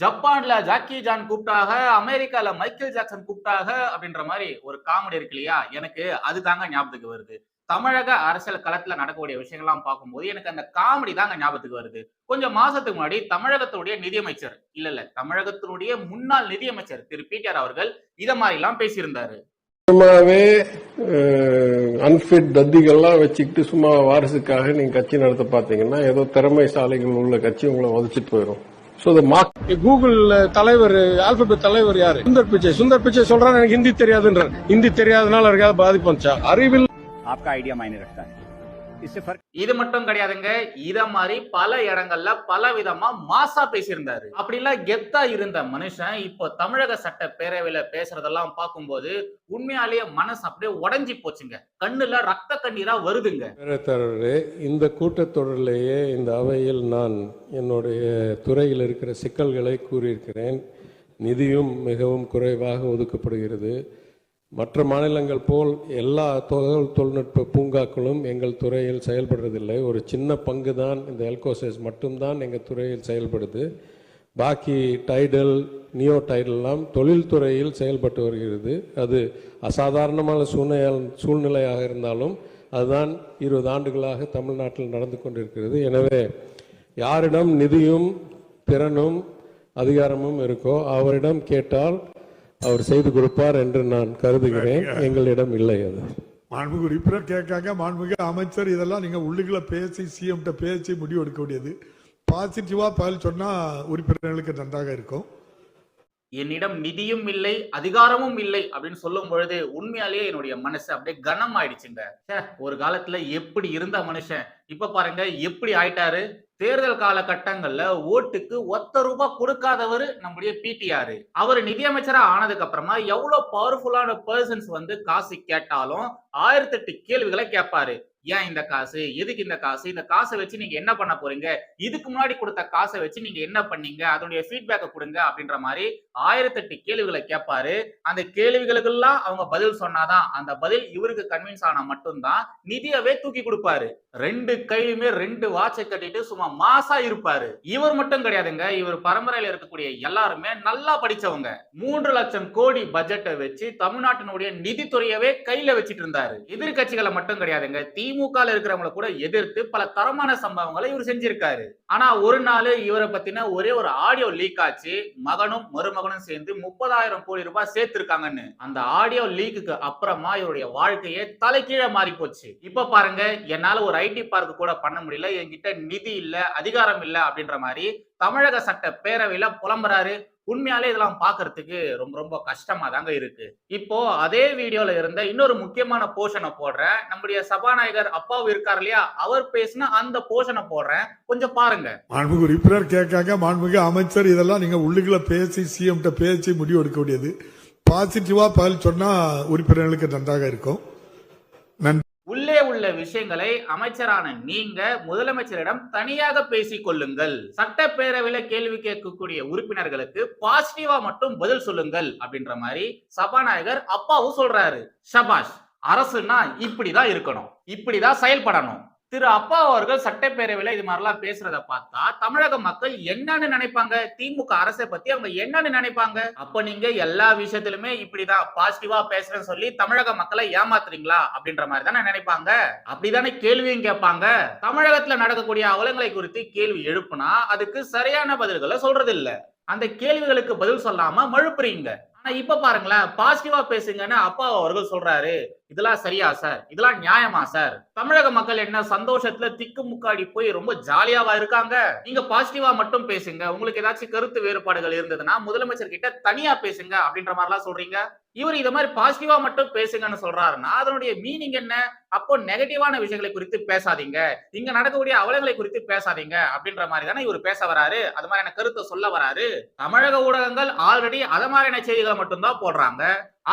ஜப்பான்ல Jackie Chan கூப்பிட்டாக அமெரிக்கால Michael Jackson கூப்பிட்டாக அப்படின்ற மாதிரி ஒரு காமெடி இருக்கு இல்லையா? எனக்கு அது தாங்க ஞாபகத்துக்கு வருது. தமிழக அரசியல் களத்துல நடக்கக்கூடிய விஷயங்கள்லாம் பார்க்கும்போது எனக்கு அந்த காமெடி தாங்க ஞாபகத்துக்கு வருது. கொஞ்சம் மாசத்துக்கு முன்னாடி தமிழகத்துடைய நிதியமைச்சர் இல்ல இல்ல தமிழகத்தினுடைய முன்னாள் நிதியமைச்சர் திரு. பிடிஆர் அவர்கள் இத மாதிரி எல்லாம் பேசியிருந்தாரு. சும்மாவே அன்பிட் தத்திகள்லாம் வச்சுக்கிட்டு சும்மா வாரிசுக்காக நீங்க கட்சி நடத்த பாத்தீங்கன்னா ஏதோ திறமைசாலிகள் உள்ள கட்சி உங்களை உதச்சிட்டு போயிடும் ஸோ த மார்க் கூகுள் தலைவர் ஆல்பபெட் தலைவர் யாரு சுந்தர் பிச்சை சுந்தர் பிச்சை சொல்றாரு எனக்கு ஹிந்தி தெரியாதுன்றார் ஹிந்தி தெரியாதனால யாருக்காவது பாதிப்பு வந்துச்சா அறிவில் आपका आइडिया मायने रखता है इससे फर्क இது மட்டும் கிடையாதுங்க. இத மாதிரி பல இடங்கள்ல பல விதமா மாசா பேசியிருந்தாரு. அப்படிலாம் கெத்தா இருந்த மனுஷன் இப்போ தமிழக சட்ட பேரவையில பேசுறதெல்லாம் பார்க்கும்போது உண்மையாலேயே மனசு அப்படியே உடைஞ்சி போச்சுங்க. கண்ணுல ரத்த கண்ணீரா வருதுங்க. இந்த கூட்டத்தொடரிலேயே இந்த அவையில் நான் என்னுடைய துறையில் இருக்கிற சிக்கல்களை கூறியிருக்கிறேன். நிதியும் மிகவும் குறைவாக ஒதுக்கப்படுகிறது. மற்ற மாநிலங்கள் போல் எல்லா தகவல் தொழில்நுட்ப பூங்காக்களும் எங்கள் துறையில் செயல்படுறதில்லை. ஒரு சின்ன பங்கு தான் இந்த எல்கோசஸ் மட்டும்தான் எங்கள் துறையில் செயல்படுது. பாக்கி டைடல் நியோ டைடல்லாம் தொழில்துறையில் செயல்பட்டு வருகிறது. அது அசாதாரணமான சூழ்நிலை சூழ்நிலையாக இருந்தாலும் அதுதான் இருபது ஆண்டுகளாக தமிழ்நாட்டில் நடந்து கொண்டிருக்கிறது. எனவே யாரிடம் நிதியும் திறனும் அதிகாரமும் இருக்கோ அவரிடம் கேட்டால் அவர் செய்து கொடுப்பார் என்று நான் கருதுகிறேன். எங்களிடம் இல்லை அது. மாண்புமிகு உறுப்பினர் கேட்காங்க மாண்புமிகு அமைச்சர் இதெல்லாம் நீங்க உள்ளுக்குள்ள பேசி சிஎம் பேசி முடிவு எடுக்க வேண்டியது. பாசிட்டிவா பதில் சொன்னா உறுப்பினர்களுக்கு நன்றாக இருக்கும். என்னிடம் நிதியும் இல்லை அதிகாரமும் இல்லை அப்படின்னு சொல்லும் பொழுது உண்மையாலேயே என்னுடைய மனசு அப்படியே கனம் ஆயிடுச்சுங்க ச்சே, ஒரு காலத்துல எப்படி இருந்த மனுஷன்? இப்ப பாருங்க எப்படி ஆயிட்டாரு? தேர்தல் காலகட்டங்கள்ல ஓட்டுக்கு ஒத்த ரூபாய் கொடுக்காதவர் நம்முடைய பிடிஆர் அவர் நிதியமைச்சரா ஆனதுக்கு அப்புறமா எவ்வளவு பவர்ஃபுல்லான பர்சன்ஸ் வந்து காசு கேட்டாலும் ஆயிரத்தி எட்டு கேள்விகளை கேட்பாரு. ஏன் இந்த காசு? எதுக்கு இந்த காசு? இந்த காசை வச்சு நீங்க என்ன பண்ண போறீங்க? இதுக்கு முன்னாடி கொடுத்த காசை வச்சு நீங்க என்ன பண்ணீங்க? அதனுடைய ஃபீட்பேக்கை கொடுங்க அப்படின்ற மாதிரி ஆயிரத்தெட்டு கேள்விகளை கேட்பாரு. அந்த கேள்விகளுக்கெல்லாம் அவங்க பதில் சொன்னாதான் அந்த பதில் இவருக்கு கன்வின்ஸ் ஆனா மட்டும்தான் நிதியவே தூக்கி கொடுப்பாரு. ரெண்டு கையுமே ரெண்டு வாட்சை கட்டிட்டு சும்மா மாசா இருப்பாரு. இவர் மட்டும் கிடையாதுங்க. இவர் பரம்பரையில இருக்கக்கூடிய எல்லாருமே நல்லா படிச்சவங்க. மூன்று லட்சம் கோடி பட்ஜெட்டை வச்சு தமிழ்நாட்டினுடைய நிதித்துறையவே கையில வச்சிட்டு இருந்தாரு எதிர்கட்சிகளை மட்டும் கிடையாதுங்க. திமுக இருக்கிறவங்களை கூட எதிர்த்து பல தரமான சம்பவங்களை இவர் செஞ்சிருக்காரு. ஆனா ஒரு நாள் இவரை பத்தின ஒரே ஒரு ஆடியோ லீக் ஆச்சு. மகனும் மருமகனும் சேர்ந்து முப்பதாயிரம் கோடி ரூபாய் சேர்த்திருக்காங்கன்னு. அந்த ஆடியோ லீக்குக்கு அப்புறமா இவருடைய வாழ்க்கையே தலைகீழ மாறி போச்சு இப்ப பாருங்க என்னால ஒரு ஐடி பார்க் கூட பண்ண முடியல. என்கிட்ட நிதி இல்ல அதிகாரம் இல்ல அப்படின்ற மாதிரி தமிழக சட்ட பேரவையில புலம்புறாரு. உண்மையாலே இதெல்லாம் பாக்குறதுக்கு ரொம்ப ரொம்ப கஷ்டமா தாங்க இருக்கு. இப்போ அதே வீடியோல இருந்த இன்னொரு முக்கியமான போர்ஷனை போடுறேன். நம்முடைய சபாநாயகர் அப்பாவு இருக்கார் இல்லையா? அவர் பேசின அந்த போர்ஷனை போடுறேன். கொஞ்சம் பாருங்க. மாண்புமிகு உறுப்பினர் கேட்காங்க மாண்புமிகு அமைச்சர் இதெல்லாம் நீங்க உள்ளுக்குள்ள பேசி சிஎம் பேசி முடிவு எடுக்க முடியாது பாசிட்டிவா பதில் சொன்னா உறுப்பினர்களுக்கு நன்றாக இருக்கும். நன்றி. உள்ளே உள்ள விஷயங்களை அமைச்சரான நீங்க முதலமைச்சரிடம் தனியாக பேசிக் கொள்ளுங்கள். சட்டப்பேரவையில கேள்வி கேட்கக்கூடிய உறுப்பினர்களுக்கு பாசிட்டிவா மட்டும் பதில் சொல்லுங்கள் அப்படின்ற மாதிரி சபாநாயகர் அப்பாவும் சொல்றாரு. ஷபாஷ் அரசுன்னா இப்படிதான் இருக்கணும். இப்படிதான் செயல்படணும். திரு அப்பா அவர்கள் சட்டப்பேரவையில இது மாதிரிலாம் பேசுறத பார்த்தா தமிழக மக்கள் என்னன்னு நினைப்பாங்க? திமுக அரசை பத்தி அவங்க என்னன்னு நினைப்பாங்க? அப்ப நீங்க எல்லா விஷயத்திலுமே இப்படிதான் பாசிட்டிவா பேசுறேன்னு சொல்லி தமிழக மக்களை ஏமாத்துறீங்களா? அப்படின்ற மாதிரி தானே நினைப்பாங்க. அப்படிதானே கேள்வியும் கேட்பாங்க. தமிழகத்துல நடக்கக்கூடிய அவலங்களை குறித்து கேள்வி எழுப்புனா அதுக்கு சரியான பதில்களை சொல்றது இல்ல அந்த கேள்விகளுக்கு பதில் சொல்லாம மழுப்புறீங்க. ஆனா இப்ப பாருங்களேன் பாசிட்டிவா பேசுங்கன்னு அப்பா அவர்கள் சொல்றாரு. இதெல்லாம் சரியா சார்? இதெல்லாம் நியாயமா சார்? தமிழக மக்கள் என்ன சந்தோஷத்துல திக்கு முக்காடி போய் ரொம்ப ஜாலியாவா இருக்காங்க? நீங்க பாசிட்டிவா மட்டும் பேசுங்க. உங்களுக்கு ஏதாச்சும் கருத்து வேறுபாடுகள் இருந்ததுன்னா முதலமைச்சர் கிட்ட தனியா பேசுங்க அப்படின்ற மாதிரிலாம் சொல்றீங்க. இவர் இத மாதிரி பாசிட்டிவா மட்டும் பேசுங்கன்னு சொல்றாருன்னா அதனுடைய மீனிங் என்ன? அப்போ நெகட்டிவான விஷயங்களை குறித்து பேசாதீங்க. இங்க நடக்கக்கூடிய அவலங்களை குறித்து பேசாதீங்க அப்படின்ற மாதிரி தானே இவர் பேச வராரு. அது மாதிரியான கருத்தை சொல்ல வராரு. தமிழக ஊடகங்கள் ஆல்ரெடி அத மாதிரியான செய்திகளை மட்டும்தான் போடுறாங்க.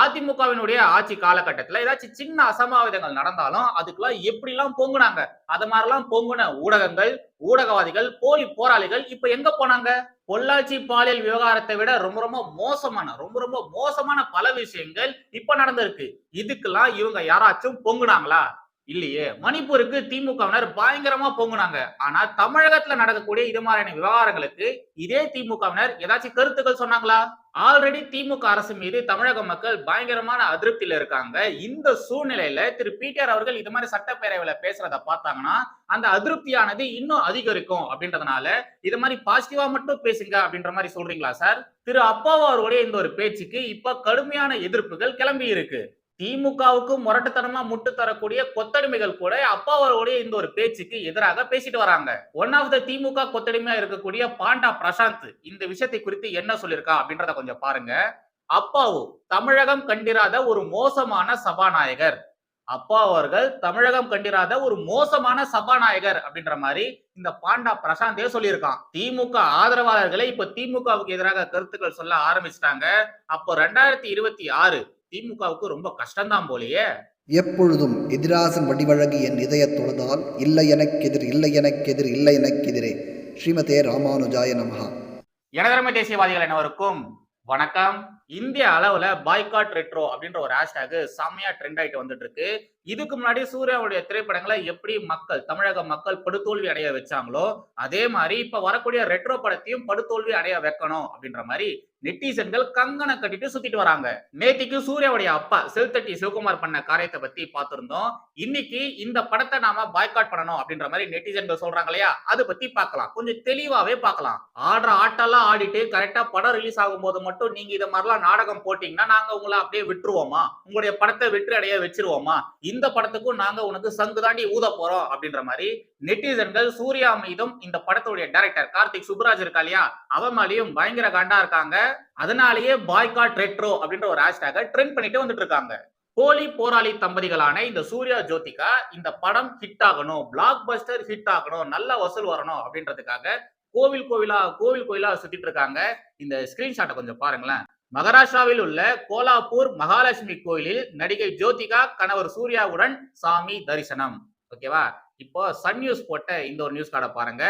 அதிமுகவினுடைய ஆட்சி காலகட்டத்துல ஏதாச்சும் சின்ன அசம்பாவிதங்கள் நடந்தாலும் அதுக்கெல்லாம் எப்படி எல்லாம் பொங்குனாங்க? அது மாதிரிலாம் பொங்குன ஊடகங்கள் ஊடகவாதிகள் போலி போராளிகள் இப்ப எங்க போனாங்க? பொள்ளாச்சி பாலியல் விவகாரத்தை விட ரொம்ப ரொம்ப மோசமான ரொம்ப ரொம்ப மோசமான பல விஷயங்கள் இப்ப நடந்திருக்கு. இதுக்கெல்லாம் இவங்க யாராச்சும் பொங்குனாங்களா? இல்லையே. மணிப்பூருக்கு திமுகவினர் பயங்கரமா பொங்குனாங்க. ஆனா தமிழகத்துல நடக்கக்கூடிய இது மாதிரியான விவகாரங்களுக்கு இதே திமுகவினர் ஏதாச்சும் கருத்துக்கள் சொன்னாங்களா? ஆல்ரெடி திமுக அரசு மீது தமிழக மக்கள் பயங்கரமான அதிருப்தியில இருக்காங்க. இந்த சூழ்நிலையில திரு பிடிஆர் அவர்கள் இது மாதிரி சட்டப்பேரவையில பேசுறத பார்த்தாங்கன்னா அந்த அதிருப்தியானது இன்னும் அதிகரிக்கும் அப்படின்றதுனால இது மாதிரி பாசிட்டிவா மட்டும் பேசுங்க அப்படின்ற மாதிரி சொல்றீங்களா சார் திரு அப்பாவு அவருடைய இந்த ஒரு பேச்சுக்கு இப்ப கடுமையான எதிர்ப்புகள் கிளம்பி இருக்கு. திமுகவுக்கு முரட்டுத்தனமா முட்டு தரக்கூடிய கொத்தடிமைகள் கூட அப்பா அவர்களுடைய இந்த ஒரு பேச்சுக்கு எதிராக பேசிட்டு வராங்க. ஒன் ஆஃப் த திமுக கொத்தடிமையா இருக்கக்கூடிய பாண்டா பிரசாந்த் இந்த விஷயத்தை குறித்து என்ன சொல்லியிருக்கா அப்படின்றத கொஞ்சம் பாருங்க. அப்பாவு தமிழகம் கண்டிராத ஒரு மோசமான சபாநாயகர். அப்பா அவர்கள் தமிழகம் கண்டிராத ஒரு மோசமான சபாநாயகர் அப்படின்ற மாதிரி இந்த பாண்டா பிரசாந்தே சொல்லியிருக்கான். திமுக ஆதரவாளர்களை இப்ப திமுகவுக்கு எதிராக கருத்துக்கள் சொல்ல ஆரம்பிச்சிட்டாங்க. அப்போ ரெண்டாயிரத்தி இருபத்தி ஆறு திமுகவுக்கு ரொம்ப கஷ்டம்தான் போலயே. எப்பொழுதும் எதிராசன் வடிவழகு என் இதயத் தொழுதால் இல்லை எனக்கெதிர் இல்லை எனக்கெதிர் இல்லை எனக்கெதிரே. ஸ்ரீமதே ராமானுஜாய நமஹா. எனதரமை தேசியவாதிகள் அனைவருக்கும் வணக்கம். இந்திய அளவுல பாய்காட் ரெட்ரோ அப்படின்ற ஒரு ஹேஷ்டேக் செம்மையா ட்ரெண்ட் ஆயிட்டு வந்துட்டு இருக்கு இதுக்கு முன்னாடி சூர்யாவுடைய திரைப்படங்களை எப்படி மக்கள் தமிழக மக்கள் படுதோல்வி அடைய வச்சாங்களோ அதே மாதிரி இப்ப வரக்கூடிய ரெட்ரோ படத்தையும் படுதோல்வி அடைய வைக்கணும் அப்படின்ற மாதிரி நெட்டிசன்கள் கங்கனை கட்டிட்டு சுத்திட்டு வராங்க. நேத்திக்கு சூர்யாவுடைய அப்பா செல்தட்டி சிவகுமார் பண்ண காரியத்தை பத்தி பார்த்திருந்தோம். இன்னைக்கு இந்த படத்தை நாம பாய்காட் பண்ணணும் அப்படின்ற மாதிரி நெட்டிசன்கள் சொல்றாங்க இல்லையா? அது பத்தி பார்க்கலாம். கொஞ்சம் தெளிவாவே பார்க்கலாம். ஆடுற ஆட்டெல்லாம் ஆடிட்டு கரெக்டா படம் ரிலீஸ் ஆகும் போது மட்டும் நீங்க இதை மாதிரிலாம் நாடகம் போட்டீங்கன்னா நாங்க உங்களை அப்படியே விட்டுருவோமா? உங்களுடைய படத்தை வெற்றி அடைய வச்சிருவோமா? இந்த படத்துக்கும் நாங்க உனக்கு சங்கு தாண்டி ஊத போறோம் அப்படின்ற மாதிரி நெட்டிசன்கள் சூர்யா மீதும் இந்த படத்துடைய டைரக்டர் கார்த்திக் சுப்ராஜ் இருக்கா இல்லையா? அவன் மேலேயும் பயங்கர காண்டா இருக்காங்க. அதனாலேயே பாய்காட் ரெட்ரோ அப்படின்ற ஒரு ஹேஷ்டாக ட்ரெண்ட் பண்ணிட்டு வந்துட்டு இருக்காங்க. போலி போராளி தம்பதிகளான இந்த சூர்யா ஜோதிகா இந்த படம் ஹிட் ஆகணும். பிளாக் பஸ்டர் ஹிட் ஆகணும். நல்ல வசூல் வரணும் அப்படின்றதுக்காக கோவில் கோவிலா கோவில் கோயிலா சுத்திட்டு இருக்காங்க. இந்த ஸ்கிரீன்ஷாட்டை கொஞ்சம் பாருங்களேன். மகாராஷ்டிராவில் உள்ள கோலாப்பூர் மகாலட்சுமி கோயிலில் நடிகை ஜோதிகா கணவர் சூர்யாவுடன் சாமி தரிசனம். ஓகேவா? இப்போ சன் நியூஸ் போட்ட இந்த ஒரு நியூஸ் கார்டை பாருங்க.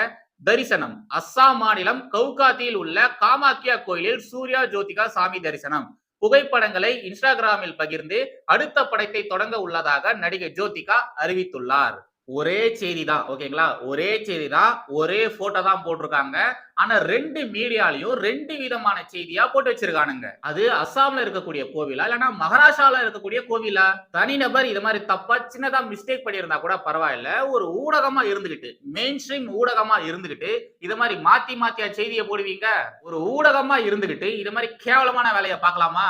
தரிசனம். அஸ்ஸாம் மாநிலம் கவுகாத்தியில் உள்ள காமாக்கியா கோயிலில் சூர்யா ஜோதிகா சாமி தரிசனம். புகைப்படங்களை இன்ஸ்டாகிராமில் பகிர்ந்து அடுத்த படத்தை தொடங்க உள்ளதாக நடிகை ஜோதிகா அறிவித்துள்ளார். ஒரே செய்தி தான் ஓகேங்களா? ஒரே செய்தி தான் ஒரே போட்டோ தான் போட்டிருக்காங்க. ஆனா ரெண்டு மீடியாலையும் ரெண்டு விதமான செய்தியா போட்டு வச்சிருக்கானுங்க. அது அஸ்ஸாம்ல இருக்கக்கூடிய கோவிலா? இல்லைன்னா மகாராஷ்டிரால இருக்கக்கூடிய கோவிலா? தனிநபர் இது மாதிரி தப்பா சின்னதா மிஸ்டேக் பண்ணியிருந்தா கூட பரவாயில்ல. ஒரு ஊடகமா இருந்துகிட்டு மெயின் ஸ்ட்ரீம் ஊடகமா இருந்துகிட்டு இது மாதிரி மாத்தி மாத்தியா செய்தியை போடுவீங்க? ஒரு ஊடகமா இருந்துகிட்டு இது மாதிரி கேவலமான வேலையை பார்க்கலாமா?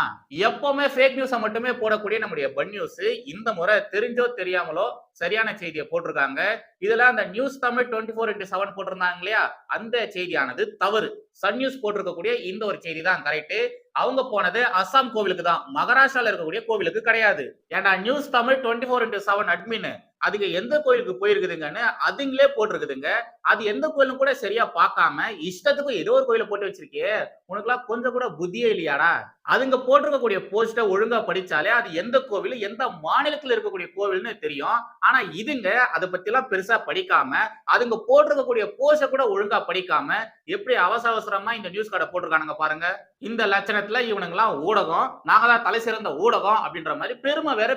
எப்பவுமே ஃபேக் நியூஸை மட்டுமே போடக்கூடிய நம்முடைய பன் நியூஸ் இந்த முறை தெரிஞ்சோ தெரியாமலோ சரியான செய்தியை போட்டிருக்காங்க. இதுல அந்த news Tamil twenty four into seven போட்டிருந்தாங்க இல்லையா? அந்த செய்தியானது தவறு. சன் நியூஸ் போட்டிருக்கக்கூடிய இந்த ஒரு செய்தி தான் கரெக்ட் அவங்க போனது அஸ்ஸாம் கோவிலுக்கு தான். மகாராஷ்டிரால இருக்கக்கூடிய கோவிலுக்கு கிடையாது. ஏன்னா news Tamil twenty four into seven admin அதுங்க எந்த கோயிலுக்கு போயிருக்குதுங்கன்னு அதுங்களே போட்டிருக்குதுங்க. அது எந்த கோயிலும் கூட சரியா பார்க்காம இஷ்டத்துக்கும் ஏதோ ஒரு கோயில போட்டு வச்சிருக்கியே. உனக்குலாம் கொஞ்சம் கூட புத்தியே இல்லையாடா? அதுங்க போட்டிருக்கக்கூடிய போஸ்ட்டை ஒழுங்கா படிச்சாலே அது எந்த கோவில் எந்த மாநிலத்தில் இருக்கக்கூடிய கோவில்னு தெரியும். ஆனா இதுங்க அதை பத்திலாம் பெருசா படிக்காம அதுங்க போட்டிருக்கக்கூடிய போஸ்ட கூட ஒழுங்கா படிக்காம எப்படி அவசர அவசரமா இந்த நியூஸ் கார்டை போட்டிருக்கானுங்க பாருங்க. இந்த லட்சணத்துல இவனுங்கெல்லாம் ஊடகம் நாங்க தான் தலை சிறந்த ஊடகம் அப்படின்ற மாதிரி பெருமை வேற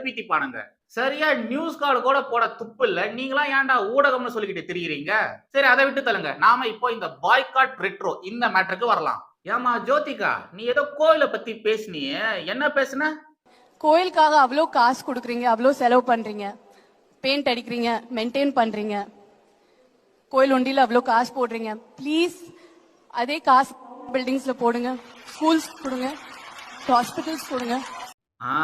சரியா நியூஸ் கார்டு கூட போட துப்பு இல்ல நீங்களாம் ஏன்டா ஊடகம்னு சொல்லிக்கிட்டு தெரியுறீங்க? சரி அதை விட்டு தள்ளுங்க. நாம இப்போ இந்த பாய்காட் ரெட்ரோ இந்த மேட்டருக்கு வரலாம். ஏமா ஜோதிகா நீ ஏதோ கோயிலை பத்தி பேசுனியே. என்ன பேசுன? கோயிலுக்காக அவ்வளோ காசு கொடுக்குறீங்க அவ்வளோ செலவு பண்றீங்க. பெயிண்ட் அடிக்கிறீங்க மெயின்டைன் பண்றீங்க. கோயில் ஒண்டியில் அவ்வளோ காசு போடுறீங்க. ப்ளீஸ் அதே காசு பில்டிங்ஸ்ல போடுங்க. ஸ்கூல்ஸ் கொடுங்க. ஹாஸ்பிட்டல்ஸ் கொடுங்க. ஆ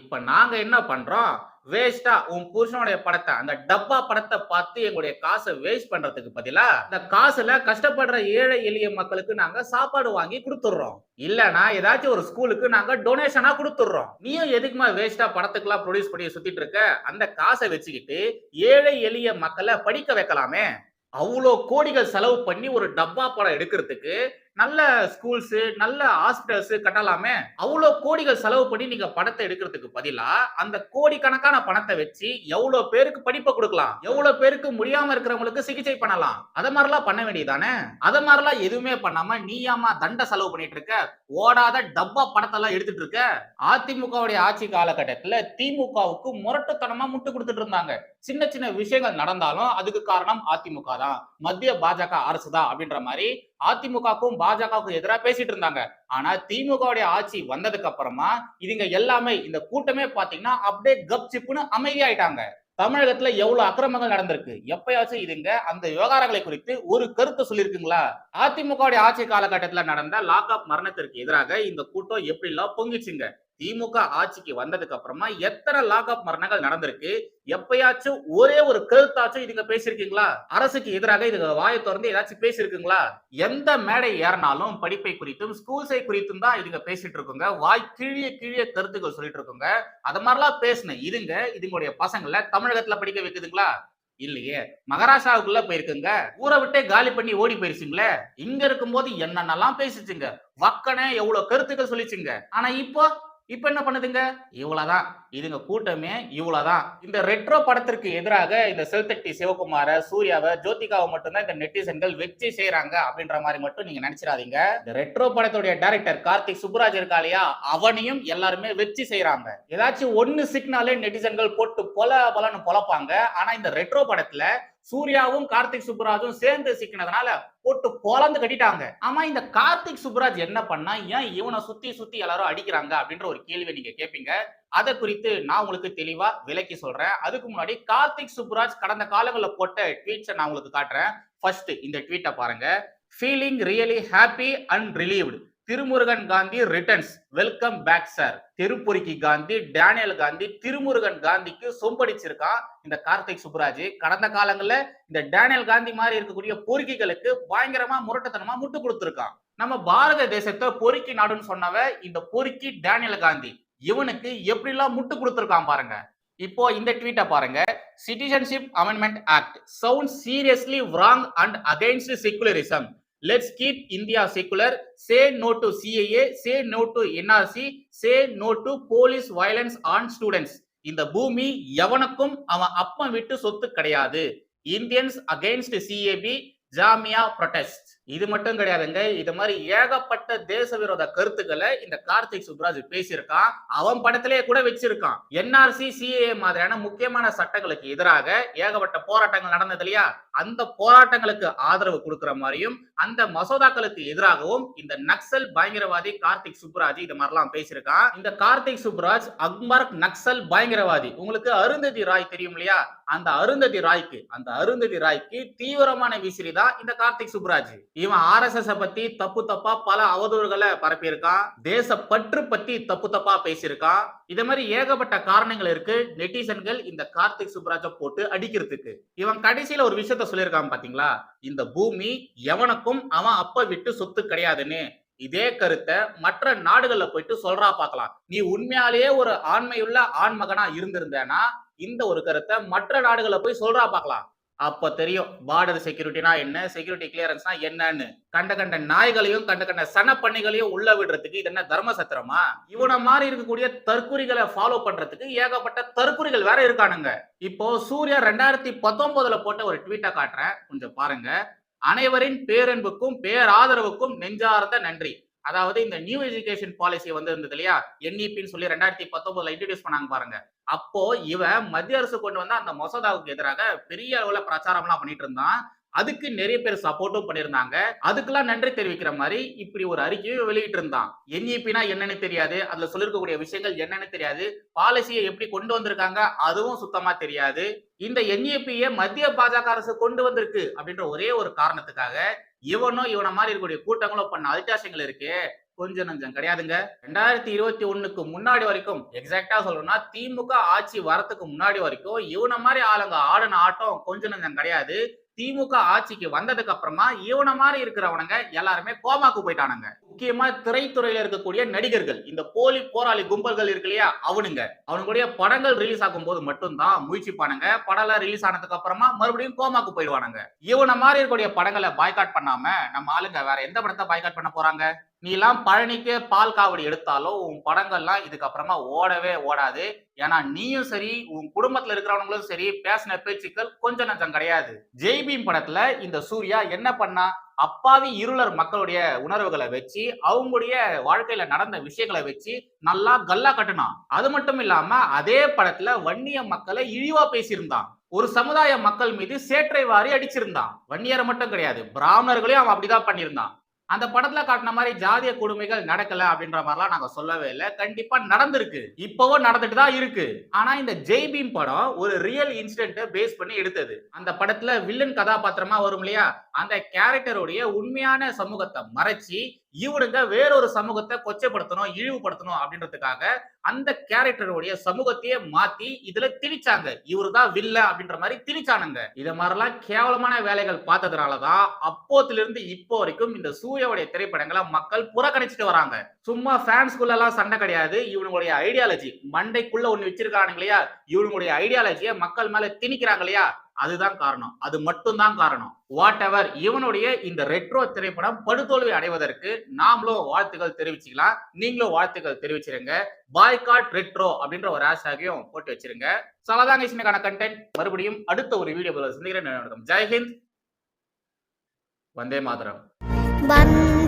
இப்ப நாங்க என்ன பண்றோம்? வேஸ்டா உன் புருஷனுடைய படத்தை அந்த டப்பா படத்தை பார்த்து எங்களுடைய காசை வேஸ்ட் பண்றதுக்கு பதிலா இந்த காசுல கஷ்டப்படுற ஏழை எளிய மக்களுக்கு நாங்க சாப்பாடு வாங்கி கொடுத்துடுறோம். இல்லனா ஏதாச்சும் ஒரு ஸ்கூலுக்கு நாங்க டொனேஷனா கொடுத்துடுறோம். நீயும் எதுக்குமா வேஸ்டா படத்துக்கெல்லாம் ப்ரொடியூஸ் பண்ணி சுத்திட்டு இருக்க? அந்த காசை வச்சுக்கிட்டு ஏழை எளிய மக்களை படிக்க வைக்கலாமே. அவ்வளோ கோடிகள் செலவு பண்ணி ஒரு டப்பா படம் எடுக்கிறதுக்கு நல்ல ஸ்கூல்ஸ் நல்ல ஹாஸ்பிட்டல்ஸ் கட்டலாமே? அவ்வளோ கோடிகள் செலவு பண்ணி நீங்க படத்தை எடுக்கிறதுக்கு பதிலா அந்த கோடிக்கணக்கான பணத்தை வச்சு எவ்வளவு பேருக்கு படிப்பை கொடுக்கலாம்? எவ்வளவு பேருக்கு முடியாம இருக்கிறவங்களுக்கு சிகிச்சை பண்ணலாம்? அத மாதிரிலாம் பண்ண வேண்டியதானே அத மாதிரிலாம் எதுவுமே பண்ணாம நீயாமா தண்ட செலவு பண்ணிட்டு இருக்க? ஓடாத டப்பா படத்தெல்லாம் எடுத்துட்டு இருக்க? அதிமுகவுடைய ஆட்சி காலகட்டத்துல திமுகவுக்கு முரட்டுத்தனமா முட்டு கொடுத்துட்டு இருந்தாங்க. சின்ன சின்ன விஷயங்கள் நடந்தாலும் அதுக்கு காரணம் அதிமுக தான். மத்திய பாஜக அரசு தான் அப்படின்ற மாதிரி அதிமுகவுக்கும் பாஜகவுக்கும் எதிராக பேசிட்டு இருந்தாங்க. ஆனா திமுகவுடைய ஆட்சி வந்ததுக்கு அப்புறமா இதுங்க எல்லாமே இந்த கூட்டமே பாத்தீங்கன்னா அப்படியே கப் சிப்புன்னு அமைதியாயிட்டாங்க. தமிழகத்துல எவ்வளவு அக்கிரமங்கள் நடந்திருக்கு? எப்பயாச்சும் இதுங்க அந்த விவகாரங்களை குறித்து ஒரு கருத்தை சொல்லியிருக்குங்களா? அதிமுகவுடைய ஆட்சி காலகட்டத்துல நடந்த லாக்அப் மரணத்திற்கு எதிராக இந்த கூட்டம் எப்படி எல்லாம் பொங்கிச்சுங்க. திமுக ஆட்சிக்கு வந்ததுக்கு அப்புறமா எத்தனை லாக்அப் மரணங்கள் நடந்திருக்கு? எப்பயாச்சும் ஒரே ஒரு கருத்தாச்சும் இதுங்க பேசியிருக்கீங்களா? அரசுக்கு எதிராக இதுங்க வாயை திறந்து ஏதாச்சும் பேசியிருக்குங்களா? எந்த மேடை ஏறினாலும் படிப்பை குறித்தும் ஸ்கூல்ஸை குறித்தும் தான் இதுங்க பேசிட்டு இருக்குங்க வாய் கிழிய கீழிய கருத்துக்கள் சொல்லிட்டு இருக்குங்க அது மாதிரிலாம் பேசின இதுங்க இதுங்களுடைய பசங்களை தமிழகத்துல படிக்க வைக்குதுங்களா? இல்லையே. மகாராஷ்டிராவுக்குள்ள போயிருக்குங்க. ஊரை விட்டே காலி பண்ணி ஓடி போயிருச்சுங்களே. இங்க இருக்கும்போது என்னென்னலாம் பேசிச்சுங்க? வக்கனே எவ்வளவு கருத்துக்கள் சொல்லிச்சுங்க. ஆனா இப்போ இப்ப என்ன பண்ணுதுங்க? இவ்வளவுதான். இதுங்க கூட்டமே இவ்வளவுதான். இந்த ரெட்ரோ படத்திற்கு எதிராக இந்த செல்தட்டி சிவகுமார சூர்யாவை ஜோதிகாவை மட்டும்தான் இந்த நெட்டிசன்கள் வெச்சு செய்யறாங்க அப்படின்ற மாதிரி மட்டும் நீங்க நினைச்சிடாதீங்க. இந்த ரெட்ரோ படத்துடைய டைரக்டர் கார்த்திக் சுப்ராஜ் இருக்கா இல்லையா? அவனையும் எல்லாருமே வெச்சு செய்யறாங்க ஏதாச்சும் ஒன்று சிக்னாலே நெட்டிசன்கள் போட்டு பொல பலன்னு பொழப்பாங்க ஆனா இந்த ரெட்ரோ படத்துல சூர்யாவும் கார்த்திக் சுப்புராஜும் சேர்ந்து சிக்கினதுனால போட்டு பொலந்து கட்டிட்டாங்க. ஆமா இந்த கார்த்திக் சுப்புராஜ் என்ன பண்ணா ஏன் இவனை சுத்தி சுத்தி எல்லாரும் அடிக்கிறாங்க அப்படின்ற ஒரு கேள்வி நீங்க கேட்பீங்க அதை குறித்து நான் உங்களுக்கு தெளிவா விளக்கி சொல்றேன். அதுக்கு முன்னாடி கார்த்திக் சுப்புராஜ் கடந்த காலங்களில் போட்ட ட்வீட்ஸை நான் உங்களுக்கு காட்டுறேன். ஃபர்ஸ்ட் இந்த ட்வீட்டை பாருங்க. Feeling really happy and relieved Thirumurugan Gandhi returns welcome back sir திருப்பொறிக்கி Gandhi Daniel Gandhi Thirumurugan காந்திக்கு சொம்படிச்சிருக்கான் இந்த கார்த்திக் சுப்புராஜ். கடந்த காலங்களில் இந்த டேனியல் காந்தி மாதிரி இருக்கக்கூடிய பொறுக்கிகளுக்கு பயங்கரமா முரட்டத்தனமா முட்டு கொடுத்துருக்கான். நம்ம பாரத தேசத்தை பொறுக்கி நாடுன்னு சொன்னவ இந்த பொறுக்கி டேனியல் காந்தி. இவனுக்கு எப்படிலாம் முட்டு கொடுத்துருக்கான் பாருங்க. இப்போ இந்த ட்வீட்டை பாருங்க. Citizenship amendment act sound seriously wrong and against secularism let's keep India secular say no to CAA say no to NRC say no to police violence on students இந்த பூமி எவனுக்கும் அவன் அப்பன் விட்டு சொத்து கிடையாது. Indians against CAB Jamia protest இது மட்டும் கிடையாதுங்க. இது மாதிரி ஏகப்பட்ட தேச விரோத கருத்துக்களை இந்த கார்த்திக் சுப்ராஜ் பேசியிருக்கான். அவன் படத்திலேயே கூட வச்சிருக்கான். என்ஆர்சி சிஏஏ மாதிரியான முக்கியமான சட்டங்களுக்கு எதிராக ஏகப்பட்ட போராட்டங்கள் நடந்தது இல்லையா? அந்த போராட்டங்களுக்கு ஆதரவு கொடுக்கிற மாதிரியும் அந்த மசோதாக்களுக்கு எதிராகவும் இந்த நக்சல் பயங்கரவாதி கார்த்திக் சுப்ராஜ் இது மாதிரிலாம் பேசியிருக்கான். இந்த கார்த்திக் சுப்ராஜ் அக்மர் நக்சல் பயங்கரவாதி. உங்களுக்கு அருந்ததி ராய் தெரியும் இல்லையா? அந்த அருந்ததி ராய்க்கு அந்த அருந்ததி ராய்க்கு தீவிரமான விசிறி தான் இந்த கார்த்திக் சுப்ராஜ். இவன் ஆர்எஸ்எஸ் பத்தி தப்பு தப்பா பல அவதூறுகளை பரப்பியிருக்கான். தேச பற்று பத்தி தப்பு தப்பா பேசியிருக்கான். இதே மாதிரி ஏகப்பட்ட காரணங்கள் இருக்கு. நெட்டிசன்கள் இந்த கார்த்திக் சுப்ராஜை போட்டு அடிக்கிறதுக்கு. இவன் கடைசியில ஒரு விஷயத்த சொல்லியிருக்கான் பாத்தீங்களா? இந்த பூமி எவனுக்கும் அவன் அப்ப விட்டு சொத்து கிடையாதுன்னு. இதே கருத்தை மற்ற நாடுகள்ல போயிட்டு சொல்றா பார்க்கலாம். நீ உண்மையாலேயே ஒரு ஆண்மையுள்ள ஆண்மகனா இருந்திருந்தேனா இந்த ஒரு கருத்தை மற்ற நாடுகளை போய் சொல்றா பார்க்கலாம். அப்ப தெரியும் பார்டர் செக்யூரிட்டினா என்ன செக்யூரிட்டி கிளியரன்ஸ்னா என்னன்னு. கண்ட கண்ட நாய்களையும் கண்ட கண்ட சன பண்ணிகளையும் உள்ள விடுறதுக்கு இது என்ன தர்ம சத்திரமா? இவனை மாதிரி இருக்கக்கூடிய தற்குறிகளை ஃபாலோ பண்றதுக்கு ஏகப்பட்ட தற்குறிகள் வேற இருக்கானுங்க. இப்போ சூர்யா ரெண்டாயிரத்தி பத்தொன்பதுல போட்ட ஒரு ட்வீட்டை காட்டுறேன். கொஞ்சம் பாருங்க. அனைவரின் பேரன்புக்கும் பேராதரவுக்கும் நெஞ்சார்ந்த நன்றி. அதாவது இந்த நியூ எஜுகேஷன் பாலிசி வந்து இருந்தது இல்லையா என்இபின்னு சொல்லி ரெண்டாயிரத்தி பத்தொன்பதுல இன்ட்ரடியூஸ் பண்ணாங்க பாருங்க. அப்போ இவன் மத்திய அரசு கொண்டு வந்த அந்த மசோதாவுக்கு எதிராக பெரிய அளவுல பிரச்சாரம்லாம் பண்ணிட்டு இருந்தான். அதுக்கு நிறைய பேர் சப்போர்ட்டும் பண்ணியிருந்தாங்க. அதுக்கெல்லாம் நன்றி தெரிவிக்கிற மாதிரி இப்படி ஒரு அறிக்கையும் வெளியிட்டு இருந்தான். என்இபினா என்னன்னு தெரியாது. அதுல சொல்லிருக்கக்கூடிய விஷயங்கள் என்னன்னு தெரியாது. பாலிசியை எப்படி கொண்டு வந்திருக்காங்க அதுவும் சுத்தமா தெரியாது. இந்த என்இபியை மத்திய பாஜக அரசு கொண்டு வந்திருக்கு அப்படின்ற ஒரே ஒரு காரணத்துக்காக இவனும் இவனை மாதிரி இருக்கக்கூடிய கூட்டங்களும் பண்ண அல்டாசங்கள் இருக்கு. கொஞ்சம் நஞ்சம் கிடையாதுங்க. ரெண்டாயிரத்தி இருபத்தி ஒண்ணுக்கு முன்னாடி வரைக்கும் எக்ஸாக்டா சொல்லணும்னா திமுக ஆட்சி வரத்துக்கு முன்னாடி வரைக்கும் இவனை மாதிரி ஆளுங்க ஆடின ஆட்டம் கொஞ்சம் நஞ்சம் கிடையாது. திமுக ஆட்சிக்கு வந்ததுக்கு அப்புறமா இவன மாதிரி இருக்கிறவனுங்க எல்லாருமே கோமாக்கு போயிட்டானுங்க. முக்கியமா திரைத்துறையில இருக்கக்கூடிய நடிகர்கள் இந்த போலி போராளி கும்பல்கள் இருக்கு இல்லையா அவனுங்க. அவனுடைய படங்கள் ரிலீஸ் ஆகும் போது மட்டும்தான் முயற்சிப்பானுங்க. படம் ரிலீஸ் ஆனதுக்கு அப்புறமா மறுபடியும் கோமாக்கு போயிடுவானுங்க. இவனை மாதிரி இருக்கக்கூடிய படங்களை பாய்காட் பண்ணாம நம்ம ஆளுங்க வேற எந்த படத்தை பாய்காட் பண்ண போறாங்க? நீ எல்லாம் பழனிக்கு பால் காவடி எடுத்தாலும் உன் படங்கள்லாம் இதுக்கப்புறமா ஓடவே ஓடாது. ஏன்னா நீயும் சரி உன் குடும்பத்துல இருக்கிறவங்களும் சரி பேசின பேச்சுக்கள் கொஞ்சம் நஞ்சம் கிடையாது. ஜெய்பீம் படத்துல இந்த சூர்யா என்ன பண்ணா அப்பாவி இருளர் மக்களுடைய உணர்வுகளை வச்சு அவங்களுடைய வாழ்க்கையில நடந்த விஷயங்களை வச்சு நல்லா கல்லா கட்டினான் அது மட்டும் இல்லாம அதே படத்துல வன்னிய மக்களை இழிவா பேசியிருந்தான். ஒரு சமுதாய மக்கள் மீது சேற்றை வாரி அடிச்சிருந்தான். வன்னியரை மட்டும் கிடையாது பிராமணர்களையும் அவன் அப்படிதான் பண்ணியிருந்தான். அந்த படத்துல காட்டின மாதிரி ஜாதிய கொடுமைகள் நடக்கல அப்படின்ற மாதிரிலாம் நாங்க சொல்லவே இல்லை. கண்டிப்பா நடந்திருக்கு. இப்பவும் நடந்துட்டு தான் இருக்கு. ஆனா இந்த ஜெய்பீம் படம் ஒரு ரியல் இன்சிடென்ட்டை பேஸ் பண்ணி எடுத்தது. அந்த படத்துல வில்லன் கதாபாத்திரமா வரும் இல்லையா? அந்த கேரக்டருடைய உண்மையான சமூகத்தை மறைச்சி இவனுங்க வேறொரு சமூகத்தை கொச்சைப்படுத்தணும் இழிவுபடுத்தணும் அப்படின்றதுக்காக அந்த கேரக்டருடைய சமூகத்தையே மாத்தி இதுல திணிச்சாங்க. இவரு தான் வில்ல அப்படின்ற மாதிரி திணிச்சானுங்க. இத மாதிரிலாம் கேவலமான வேலைகள் பார்த்ததுனாலதான் அப்போத்துல இருந்து இப்போ வரைக்கும் இந்த சூர்யாவுடைய திரைப்படங்களை மக்கள் புறக்கணிச்சுட்டு வராங்க. சும்மா ஃபேன்ஸ்குள்ள எல்லாம் சண்டை கிடையாது. இவனுடைய ஐடியாலஜி மண்டைக்குள்ள ஒண்ணு வச்சிருக்கானுங்க இல்லையா இவனுடைய ஐடியாலஜியை மக்கள் மேல திணிக்கிறாங்க இல்லையா அதுதான் காரணம். அது மட்டும்தான் காரணம். வாட் எவர் இவனுடைய இந்த ரெட்ரோ திரைப்படம் படுதோல்வி அடைவதற்கு நாமளும் வாழ்த்துக்கள் தெரிவிச்சுக்கலாம். நீங்களும் வாழ்த்துக்கள் தெரிவிச்சிருங்க. பாய்காட் ரெட்ரோ அப்படின்ற ஒரு ஹேஷ்டாகையும் போட்டு வச்சிருங்க. சலதாங்க இஷ்ணுக்கான கண்டென்ட் மறுபடியும் அடுத்த ஒரு வீடியோ சந்திக்கிறேன். ஜெய்ஹிந்த் வந்தே மாதரம். வந்தே